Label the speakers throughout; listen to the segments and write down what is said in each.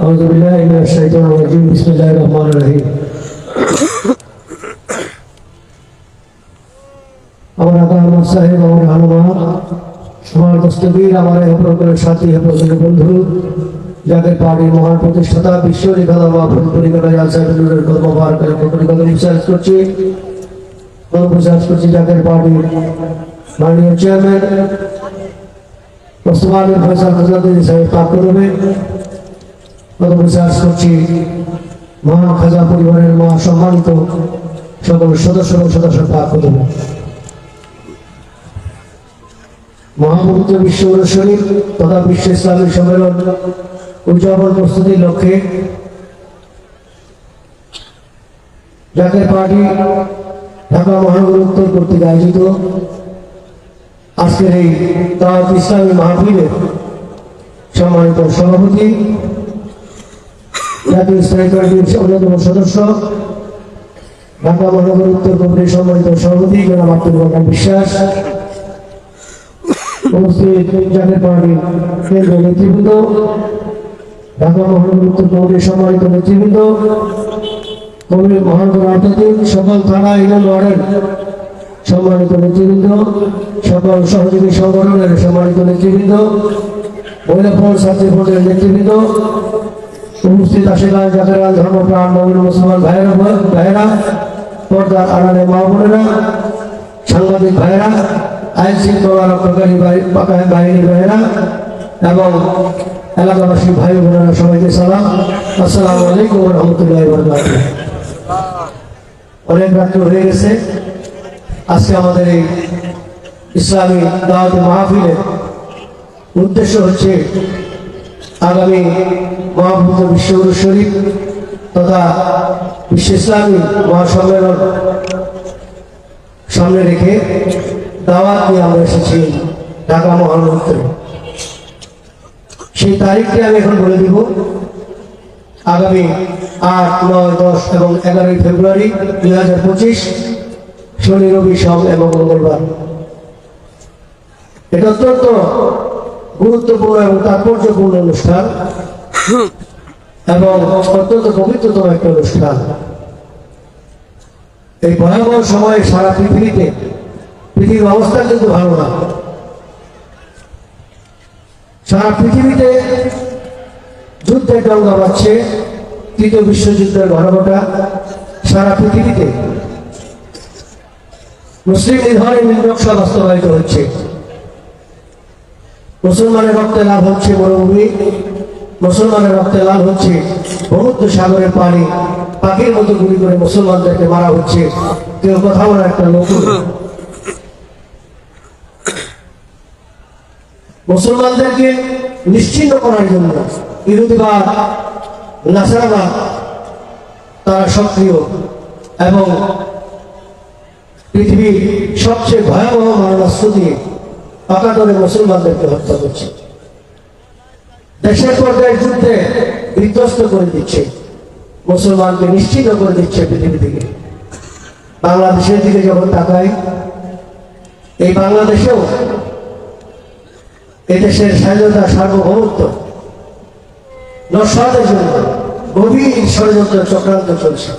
Speaker 1: أعوذ بالله من الشيطان الرجيم بسم الله الرحمن الرحيم আমার আকা আমার সাহেব আমার হানুমা আমার দস্তগীর আমার হেফরতের সাথী হেফরতের বন্ধু যাদের পার্টির মহান প্রতিষ্ঠাতা বিশ্ব রেখাদা বা পরিকল্পনা সাহেবের কর্ম বার করে পরিকল্পনা রিসার্চ করছি রিসার্চ করছি যাদের পার্টির মাননীয় চেয়ারম্যান ওসমানের ফয়সাল খাজাদি সাহেব পাক করবে রিসার্চ করছি। মহান খাজা পরিবারের সম্মানিত সকল সদস্য এবং সদস্য পাক মহাপবিত্র বিশ্ব তথা বিশ্ব ইসলামী সম্মেলন উদযাপন প্রস্তুতির লক্ষ্যে জাতীয় পার্টি ঢাকা মহানগর উত্তর কর্তৃক আয়োজিত আজকের এই দাওয়াত ইসলামী মাহফিলের সম্মানিত সভাপতি জাতীয় ইসলামী পার্টির অন্যতম সদস্য, ঢাকা মহানগর উত্তর কমিটির সম্মানিত সভাপতি জনাব আব্দুল রহমান বিশ্বাস, উপস্থিত জাতীয় পার্টির কেন্দ্রীয় নেতৃবৃন্দ, ঢাকা মহানগর উত্তর কমিটির সম্মানিত নেতৃবৃন্দ কমিটির মহানগর আধ্যাত্মিক সকল থানা ইউনিয়ন সম্মানিত নেতৃবৃন্দ, সকল সহযোগী সংগঠনের সম্মানিত নেতৃবৃন্দ, মহিলা ফোর ছাত্রী ফোর্ডের নেতৃবৃন্দ উপস্থিত আশীর্বাদ জাতের ধর্মপ্রাণ মমিন মুসলমান ভাইয়েরা ভাইয়েরা, পর্দার আড়ালে মা বোনেরা, সাংবাদিক ভাইয়েরা, আইন শৃঙ্খলা রক্ষাকারী বাহি- বাহি- বাহিনীর ভাইয়েরা এবং এলাকাবাসী ভাই বোনেরা, সবাইকে সালাম। আসসালামু আলাইকুম রহমতুল্লাহ অনেক রাত্র হয়ে গেছে। আজকে আমাদের এই ইসলামী দাওয়াত মাহফিলের উদ্দেশ্য হচ্ছে আগামী মহাভূত বিশ্বগুরু শরীফ তথা বিশ্ব ইসলামী মহাসম্মেলন সামনে রেখে দাওয়াত নিয়ে আমরা এসেছি ঢাকা মহানগরে সেই তারিখটি আমি এখন বলে দিব। আগামী আট, নয়, দশ এবং এগারোই ফেব্রুয়ারি দুই হাজার পঁচিশ, শনি, রবি, সোম এবং মঙ্গলবার। এটা অত্যন্ত গুরুত্বপূর্ণ এবং তাৎপর্যপূর্ণ অনুষ্ঠান। এবং অত্যন্ত পবিত্রতম একটা অনুষ্ঠান। এই ভয়াবহ সময়ে সারা পৃথিবীতে পৃথিবীর অবস্থা কিন্তু ভালো না। সারা পৃথিবীতে যুদ্ধের ডঙ্গা বাজছে তৃতীয় বিশ্বযুদ্ধের ঘটনাটা সারা পৃথিবীতে। মুসলিম নিধনের নকশা বাস্তবায়িত হচ্ছে। মুসলমানের রক্তে লাভ হচ্ছে মরুভূমি। মুসলমানের রক্তে লাভ হচ্ছে সমুদ্র সাগরের পানি, পাখির মতো গুলি করে মুসলমানদেরকে মারা হচ্ছে। কেউ কথা বলা একটা লোক মুসলমানদেরকে নিশ্চিন্ন করার জন্য ইহুদিবাদ, নাসারাবাদ তারা সক্রিয় এবং পৃথিবীর সবচেয়ে ভয়াবহ মারণাস্ত্র দিয়ে অকাতরে মুসলমানদেরকে হত্যা করছে। দেশের পর্যায়ে যুদ্ধে বিধ্বস্ত করে দিচ্ছে। মুসলমানকে নিশ্চিত করে দিচ্ছে পৃথিবী থেকে বাংলাদেশের দিকে যখন তাকাই, এই বাংলাদেশেও এদেশের স্বাধীনতা সার্বভৌমত্ব, নস্বাদের জন্য গভীর ষড়যন্ত্র চক্রান্ত চলছে।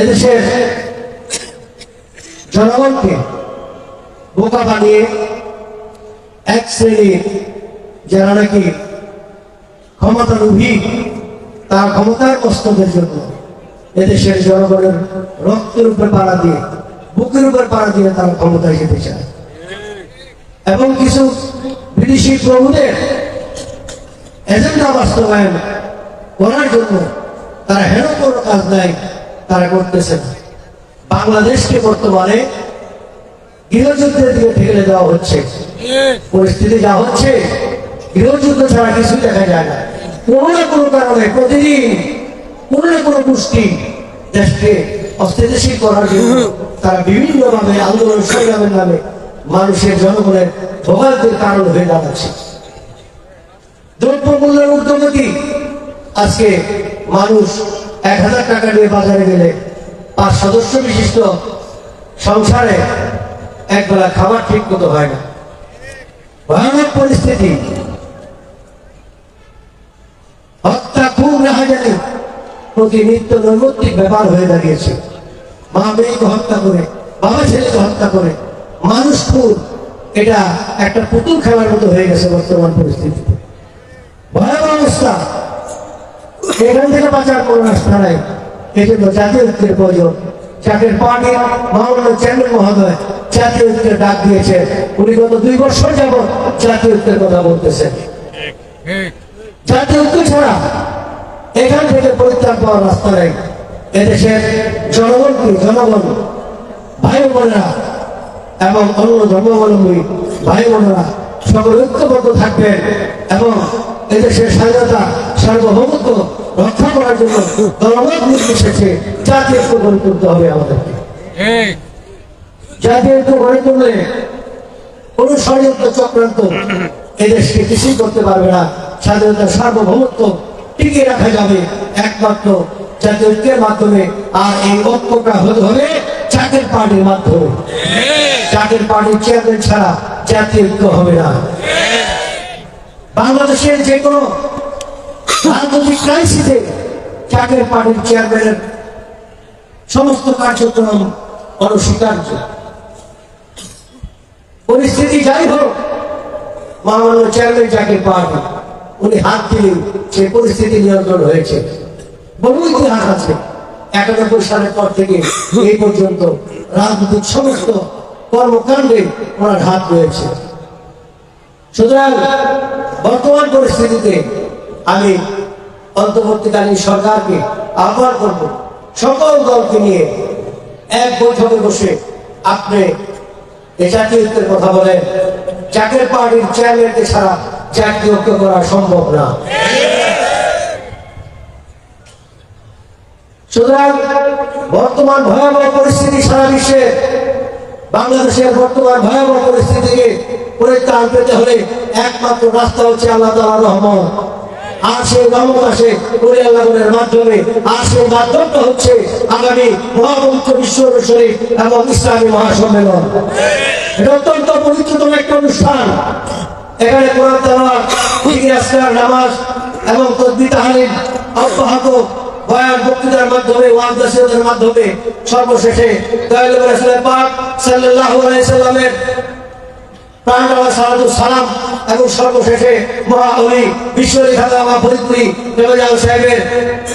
Speaker 1: এদেশের জনগণকে বোকা বানিয়ে এক শ্রেণির যারা নাকি ক্ষমতা লোভী তার ক্ষমতার মস্তকের জন্য এদেশের জনগণের রক্তের উপরে পাড়া দিয়ে, বুকের উপর পাড়া দিয়ে তারা ক্ষমতায় যেতে চায়। এবং কিছু বিদেশি প্রভুদের এজেন্ডা বাস্তবায়ন করার জন্য তারা হেন কোনো কাজ নাই, তারা করতেছে না বাংলাদেশকে বর্তমানে গৃহযুদ্ধের দিকে ঠেলে দেওয়া হচ্ছে। পরিস্থিতি যা হচ্ছে গৃহযুদ্ধ ছাড়া কিছুই দেখা যায় না। কোনো না কোনো কারণে প্রতিদিন, কোনো না কোনো গোষ্ঠী দেশকে অস্থিতিশীল করার জন্য তারা বিভিন্নভাবে আন্দোলন সংগ্রামের নামে মানুষের জনগণের ভোগান্তির কারণ হয়ে দাঁড়াচ্ছে। দ্রব্য মূল্যের ঊর্ধ্বগতি। আজকে মানুষ এক হাজার টাকা নিয়ে বাজারে গেলে পাঁচ সদস্য বিশিষ্ট সংসারে একবেলা খাবার ঠিক মতো হয় না। ভয়ানক পরিস্থিতি। প্রতি নিত্য নৈমিত্তিক ব্যাপার হয়ে দাঁড়িয়েছে। মা মেয়েকে হত্যা করে বাবা ছেলেকে হত্যা করে মানুষ খুন এটা একটা পুতুল খেলার মতো হয়ে গেছে বর্তমান পরিস্থিতিতে। ভয়াবহ অবস্থা। এখান থেকে বাঁচার কোনো রাস্তা নাই। এই জন্য জাতীয় ঐক্যের প্রয়োজন। চাকরির পার্টির মাওলানা চেয়ারম্যান মহোদয় জাতীয় ঐক্যের ডাক দিয়েছে উনি গত দুই বছর যাব জাতীয় ঐক্যের কথা বলতেছেন। জাতীয় ঐক্য ছাড়া এখান থেকে পরিত্রাণ পাওয়ার রাস্তা নেই। এদেশের জনগণকে জনগণ? ভাই বোনেরা এবং অন্য ধর্মাবলম্বী ভাই বোনেরা সকল ঐক্যবদ্ধ থাকবেন এবং এদেশের স্বাধীনতা সার্বভৌমত্ব রক্ষা করার জন্য দলমত নির্বিশেষে জাতীয় ঐক্য গড়ে তুলতে হবে আমাদেরকে। জাতীয় ঐক্য গড়ে তুললে কোন ষড়যন্ত্র চক্রান্ত এদেশকে কিছুই করতে পারবে না। স্বাধীনতার সার্বভৌমত্ব টিকিয়ে রাখা যাবে। একমাত্র জাতীয় মাধ্যমে আর এই ঐক্যটা হতে হবে চাকের পার্টির মাধ্যমে। চাকের পার্টির চেয়ারম্যান ছাড়া জাতীয় ঐক্য হবে না। বাংলাদেশের যে কোনো রাজনৈতিক ক্রাইসিসে চাকের পার্টির চেয়ারম্যানের সমস্ত কার্যক্রম অনস্বীকার্য। পরিস্থিতি যাই হোক, মহামান্য চেয়ারম্যান যাকে পার্টি। উনি হাত দিলেন সেই পরিস্থিতি নিয়ন্ত্রণ হয়েছে। বহু ইতিহাস আছে। একানব্বই সালের পর থেকে এই পর্যন্ত রাজনৈতিক সমস্ত কর্মকাণ্ডে ওনার হাত রয়েছে। সুতরাং বর্তমান পরিস্থিতিতে আমি অন্তর্বর্তীকালীন সরকারকে আহ্বান করব, সকল দলকে নিয়ে এক বৈঠকে বসে আপনি এই জাতীয় ঐক্যের কথা বলেন। চাকের পার্টির চেয়ারম্যানকে ছাড়া জাতীয় ঐক্য করা সম্ভব না। সুতরাং বর্তমান ভয়াবহ পরিস্থিতি সারা বিশ্বে, বাংলাদেশের বর্তমান ভয়াবহ পরিস্থিতিকে পরিত্রাণ পেতে হলে একমাত্র রাস্তা হচ্ছে আল্লাহ তালা রহমত। আর সেই মাধ্যমে হচ্ছে আগামী বিশ্ব এবং মহাসম্মেলন। অত্যন্ত পবিত্রতম একটা অনুষ্ঠান। এখানে কোরআন নামাজ এবং তসবিহ তাহলিল অব্যাহত মাধ্যমে মাধ্যমে সর্বশেষে পাক সাল্লাল্লাহু আলাইহি প্রাণ সালাম এবং সর্বশেষে মহাবলী বিশ্বরী খাতা আমার ফরিদপুরি দেবজাল সাহেবের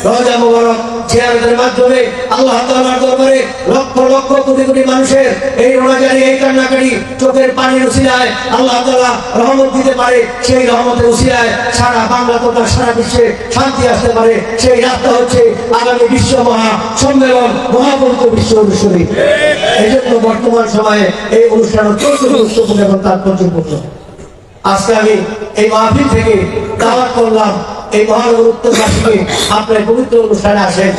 Speaker 1: রহজা মোবারক জিয়ারতের মাধ্যমে আল্লাহ তাআলার দরবারে লক্ষ লক্ষ কোটি কোটি মানুষের এই রোনাজারি এই কান্নাকারি চোখের পানির উসিলায় আল্লাহ তাআলা রহমত দিতে পারে, সেই রহমতের উসিলায় সারা বাংলা তথা সারা বিশ্বে শান্তি আসতে পারে, সেই রাস্তা হচ্ছে আগামী বিশ্ব মহা সম্মেলন, মহাপবিত্র বিশ্ব অনুষ্ঠিত এই জন্য বর্তমান সময়ে এই অনুষ্ঠান অত্যন্ত গুরুত্বপূর্ণ এবং তাৎপর্যপূর্ণ আজকে আমি এই মাহফিল থেকে দাওয়াত করলাম, এই উত্তরবাসীকে আপনার পবিত্র অনুষ্ঠানে আসেন।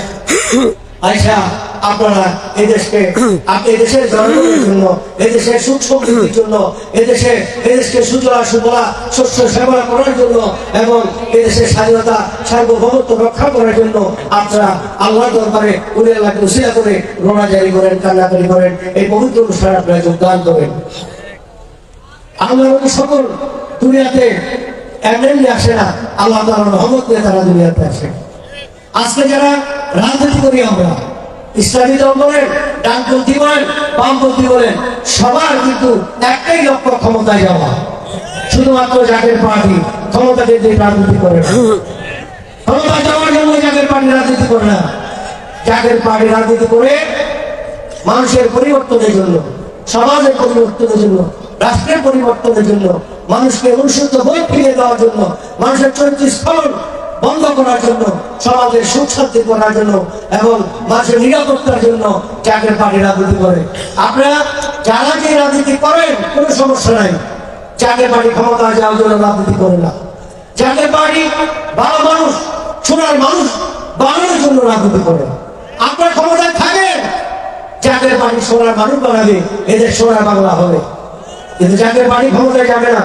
Speaker 1: আয়সা আপনারা এই দেশকে আপ- এই দেশের জনগণের জন্য, এই দেশের সুখ সমৃদ্ধির জন্য, এই দেশে, এই দেশকে সুজলা, সুফলা, শস্য সেবা করার জন্য এবং এই দেশের স্বাধীনতা, সার্বভৌমত্ব রক্ষা করার জন্য আপনারা আল্লাহ দরবারে উনি আল্লাহকে উসিলা করে রোনা জারি করেন কান্নাকারি করেন, এই পবিত্র অনুষ্ঠানে আপনারা যোগদান করেন। আমরা সকল দুনিয়াতে এমনি আসে না। আল্লাহ তাআলার রহমত দিয়ে তারা দুনিয়াতে আসে। আজকে যারা রাজনীতি করি আমরা, ইসলামী দল বলেন, ডানপন্থী বলেন, বামপন্থী বলেন, সবার কিন্তু একটাই লক্ষ্য ক্ষমতায় যাওয়া। শুধুমাত্র জাকের পার্টি ক্ষমতাকে দিয়ে রাজনীতি করে ক্ষমতা যাওয়ার জন্য জাকের পার্টি রাজনীতি করে না। জাকের পার্টি রাজনীতি করে মানুষের পরিবর্তনের জন্য, সমাজের পরিবর্তনের জন্য রাষ্ট্রের পরিবর্তনের জন্য, মানুষকে অনুসূত বই ফিরে দেওয়ার জন্য, মানুষের চরিত্র স্খলন বন্ধ করার জন্য, সমাজের সুখ শান্তি করার জন্য এবং মানুষের নিরাপত্তার জন্য জাগের পার্টি রাজনীতি করে। আপনারা যারা যে রাজনীতি করেন, কোনো সমস্যা নাই। জাগের পার্টি ক্ষমতা যাওয়ার জন্য রাজনীতি করে না। জাগের পার্টি ভালো মানুষ, সোনার মানুষ বানানোর জন্য রাজনীতি করে। আপনার ক্ষমতায় থাকেন চাকের পানি সোনার মানুষ বানাবে, এদের সোনার বাংলা হবে। কিন্তু চাকের পানি ক্ষমতায় যাবে না।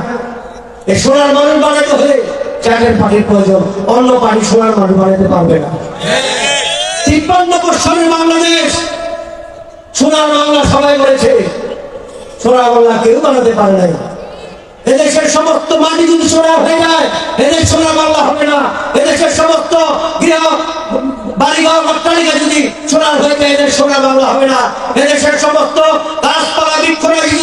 Speaker 1: এই সোনার মানুষ বানাতে হলে চাকের পানির প্রয়োজন, অন্য পানি সোনার মানুষ বানাতে পারবে না। তিপ্পান্ন বাংলাদেশ, সোনার বাংলা সবাই বাংলা কেউ বানাতে পারে নাই। এদেশের সমস্ত মাটি যদি সোনা হয়ে যায় সোনার বাংলা হবে না। এদেশের সমস্ত গৃহ বাড়িঘর, অট্টালিকা যদি সোনার হয়ে যায়, এদের সোনার বাংলা হবে না। এদেশের সমস্ত গাছপালা, বৃক্ষরাজি যদি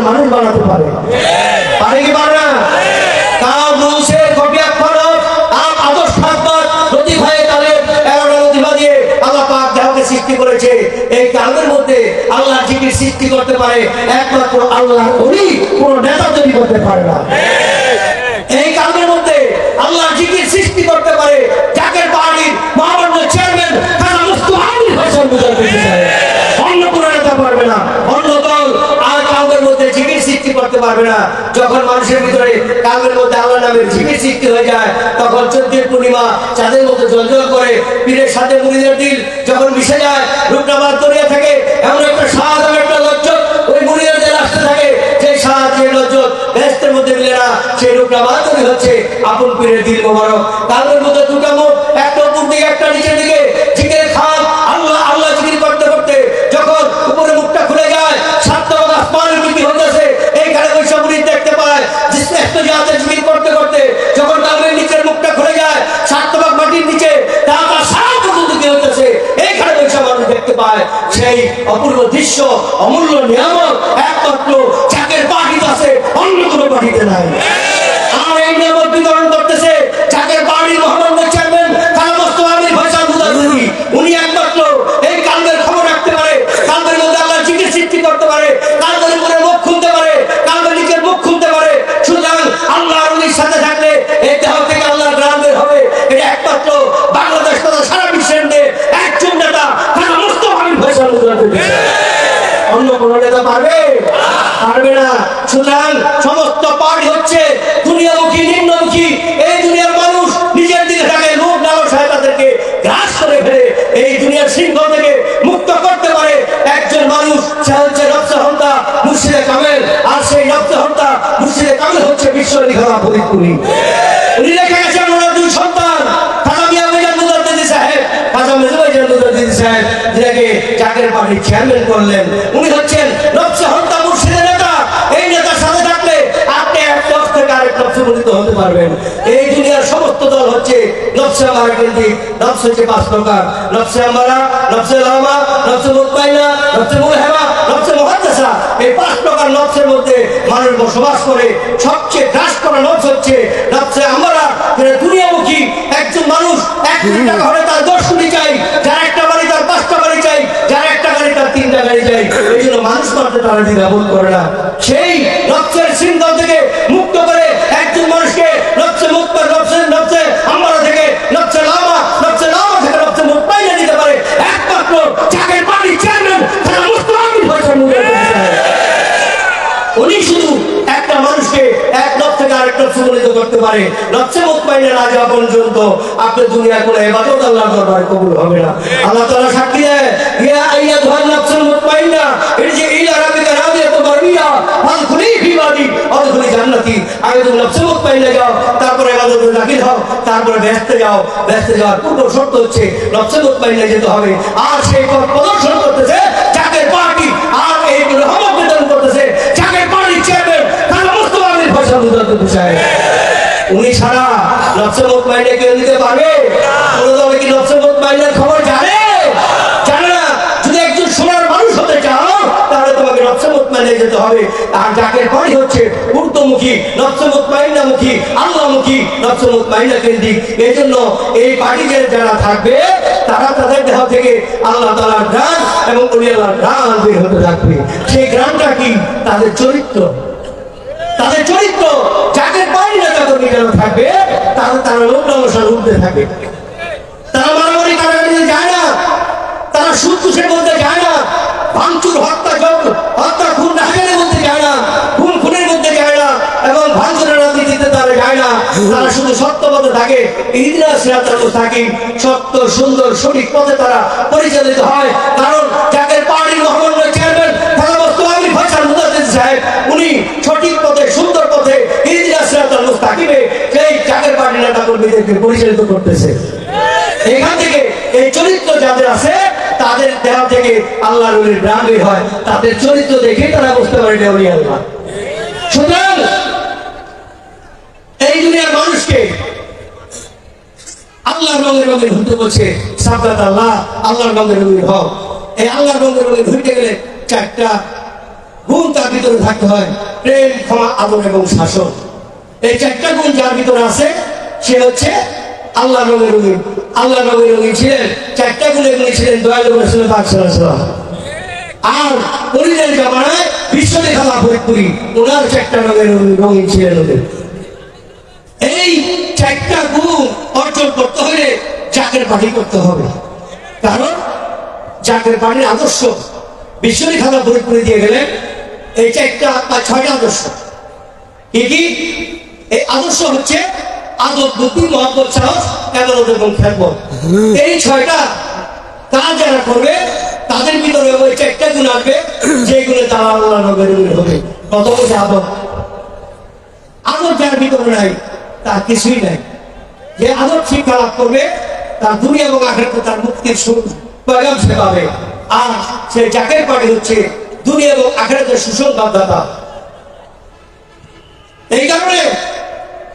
Speaker 1: মানুষকে মানুষ বানাতে পারে। পারে কি পারে না? সৃষ্টি করেছে। এই কালের মধ্যে আল্লাহ জিকির সৃষ্টি করতে পারে। একমাত্র আল্লাহ করি কোন নেতা তৈরি করতে পারে না। পারবে না। যখন মানুষের ভিতরে কাউদের মধ্যে আল্লাহ নামের জিকির সৃষ্টি হয়ে যায়, তখন চোদ্দের পূর্ণিমা চাঁদের মধ্যে জলজল করে পীরের সাথে মুড়িদের দিল যখন মিশে যায় রূপনাবাদ দরিয়া থেকে এমন একটা স্বাদ একটা লজ্জত ওই মুড়িদের আসতে থাকে। যে স্বাদ যে লজ্জত ব্যস্তের মধ্যে মিলে না, সেই রূপনাবাদ তৈরি হচ্ছে। আপন পীরের দিল মোবারক। কাউদের মধ্যে দুটো মুখ একটা উপর দিকে, একটা নিচের দিকে। পায়। সেই অপূর্ব দৃশ্য, অমূল্য নিয়ামক একমাত্র চাকের পাখিতে আছে অন্য কোনো পাখিতে নাই। এই নিয়ামক বিতরণ সে হচ্ছে রপ্সা হন্তা মুর্শিদে কামেল। আর সেই রপ্সা হন্তা মুর্শিদে কামেল হচ্ছে বিশ্ব লিখা ফরিদপুরি উনি লেখা ওনার দুই সন্তান। খাজা মিয়া মিজান মুদাদ্দিদি সাহেব, খাজা মেজবাইজান মুদাদ্দিদি সাহেব যিনাকে চাকের পার্টির চেয়ারম্যান করলেন। উনি হচ্ছেন নকশা হত্যা মুর্শিদের নেতা। এই নেতার সাথে থাকলে আপনি এক পক্ষ থেকে আরেক নকশা বলিত হতে পারবেন। এই দল হচ্ছে নকশা নকশা হচ্ছে পাঁচ প্রকার। নকশা নকশা লামা নকশা নকশা নকশা মুহাদ্দাসা। এই পাঁচ প্রকার নকশের মধ্যে মানুষ বসবাস করে। সবচেয়ে গ্রাস করা নকশ হচ্ছে নকশা আমরা দুনিয়ামুখী একজন মানুষ এক কোটি হলে তার দশ কোটি চাই, যার একটা বাড়ি তার পাঁচটা বাড়ি চাই, যার একটা গাড়ি তার তিনটা গাড়ি চাই। এই জন্য মানুষ মারতে তারা করে না। সেই নকশের করতে পারে। পর্যন্ত দরবারে কবুল হবে না। আল্লাহ সাক্ষী দেয়, ইয়া আইয়া যে জান্নাতি। আগে তুমি যাও, তারপরে দাখিল হও, তারপরে ব্যস্তে যাও। ব্যস্তে যাওয়ার শর্ত হচ্ছে যেতে হবে। আর সেই পথ প্রদর্শন করতেছে জাকের পার্টি, আর এই রহমত বিতরণ করতেছে চেয়ারম্যান খানা মুস্তফাবির ফয়সাল মুদাদ্দিদ সাহেব উনি ছাড়া নকশা মুতমাইনে কেউ দিতে পারবে? দলে কি নকশা মুতমাইনের খবর জানে? একজন মানুষ হতে চাও, তাহলে তোমাকে যেতে হবে। আর কেন্দ্রিক। এই জন্য এই পার্টিতে যারা থাকবে, তারা তাদের চরিত্র। তাদের চরিত্র। মিটানো থাকবে তারা উঠতে থাকে। তারা মারামারি যায় না, তারা মধ্যে যায় না, ভাঙচুর, হত্যা হত্যা, খুন যায় না, খুন, খুনের মধ্যে যায় না, এবং ভাঙচুরের রাজনীতিতে তারা যায় না। তারা শুধু সত্য থাকে, ইন্দিরা থাকে। সত্য, সুন্দর, সঠিক পথে তারা পরিচালিত হয়, কারণ কর্মীদেরকে পরিচালিত করতেছে। এখান থেকে এই চরিত্র যাদের আছে, তাদের দেহ থেকে আল্লাহ রুলির হয়। তাদের চরিত্র দেখে তারা বুঝতে পারে এটা আল্লাহ। সুতরাং এই দুনিয়ার মানুষকে রঙের রঙের বলছে আল্লাহ, আল্লাহর রঙের রঙের এই আল্লাহর রঙের রঙের গেলে চারটা গুণ তার ভিতরে থাকতে হয়, প্রেম, ক্ষমা, আদর এবং শাসন। এই চারটা গুণ যার ভিতরে আছে সে হচ্ছে আল্লাহ রঙের রঙিন আল্লাহ রঙের রঙিন ছিলেন, চারটা গুণে গুণী ছিলেন দয়ালু রসুল পাক সাল্লাল্লাহু আলাইহি ওয়াসাল্লাম। আর পরিদের জামানায় বিশ্ব দেখালা ফরিদপুরি ওনার চারটা রঙের রঙিন- ছিলেন ওদের এই চারটা গুণ অর্জন করতে হলে জাকের পাঠি করতে হবে। কারণ জাকের পাঠির আদর্শ বিশ্বরী খাতা ফরিদপুরে দিয়ে গেলেন এই চারটা ছয়টা আদর্শ। কি কি? এই আদর্শ হচ্ছে আদর বুদ্ধি, মহব্বত সাহস এমন এবং খেলবত এই ছয়টা কাজ যারা করবে, তাদের ভিতরে ওই চারটা গুণ আসবে যেগুলো তারা আল্লাহ নগরের হবে। প্রথম হচ্ছে আদর আদর যার ভিতরে নাই, তার কিছুই নাই। যে আদর শিক্ষা লাভ করবে, তার দুনিয়া এবং আখেরাতে তার মুক্তির সুখ, পয়গাম সে পাবে। আর সে জাকের পাড়ি হচ্ছে দুনিয়া এবং আখেরাতের সুসংবাদদাতা। এই কারণে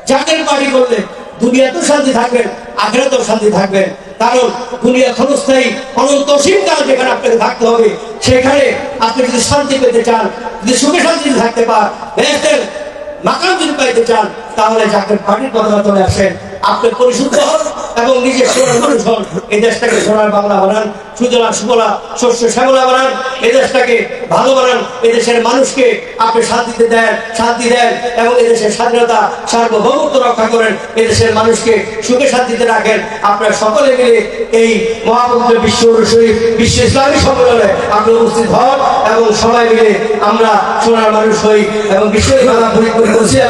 Speaker 1: জাকের বাড়ি করলে দুনিয়াতেও শান্তি থাকবেন তো শান্তি থাকবে। কারণ দুনিয়া ক্ষণস্থায়ী অনন্তসীম কাল যেখানে আপনাকে থাকতে হবে, সেখানে আপনি যদি শান্তি পেতে চান, যদি সুখে শান্তিতে থাকতে পারেন মাকাম যদি পাইতে চান, তাহলে জাকের পার্টির কথা চলে আসেন আপনি পরিশুদ্ধ হন এবং নিজের সোনার মানুষ হন। এই দেশটাকে সোনার বাংলা বানান, সুজলা সুফলা, শস্য শ্যামলা বানান এই দেশটাকে ভালো বানান এই দেশের মানুষকে আপনি শান্তিতে দেন, শান্তি দেন এবং এই দেশের স্বাধীনতা, সার্বভৌমত্ব রক্ষা করেন এই দেশের মানুষকে সুখে শান্তিতে রাখেন। আপনারা সকলে মিলে এই মহাপবিত্র বিশ্ব শরীফ বিশ্ব ইসলামী সম্মেলনে আপনি উপস্থিত হন এবং সবাই মিলে আমরা সোনার মানুষ হই এবং বিশ্ব ইসলাম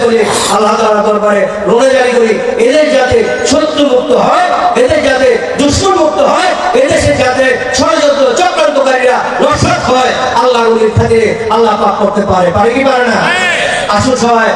Speaker 1: করি আল্লাহ তাআলা দরবারে রোনে জারি করি। এদের যাতে শত্রু মুক্ত হয়, এদের যাতে দুশ্মন মুক্ত হয় এদেশে যাতে ষড়যন্ত্র চক্রান্তকারীরা নষ্ট হয় আল্লাহ উলির থেকে আল্লাহ পাক করতে পারে। পারে কি পারে না? আসল সবাই।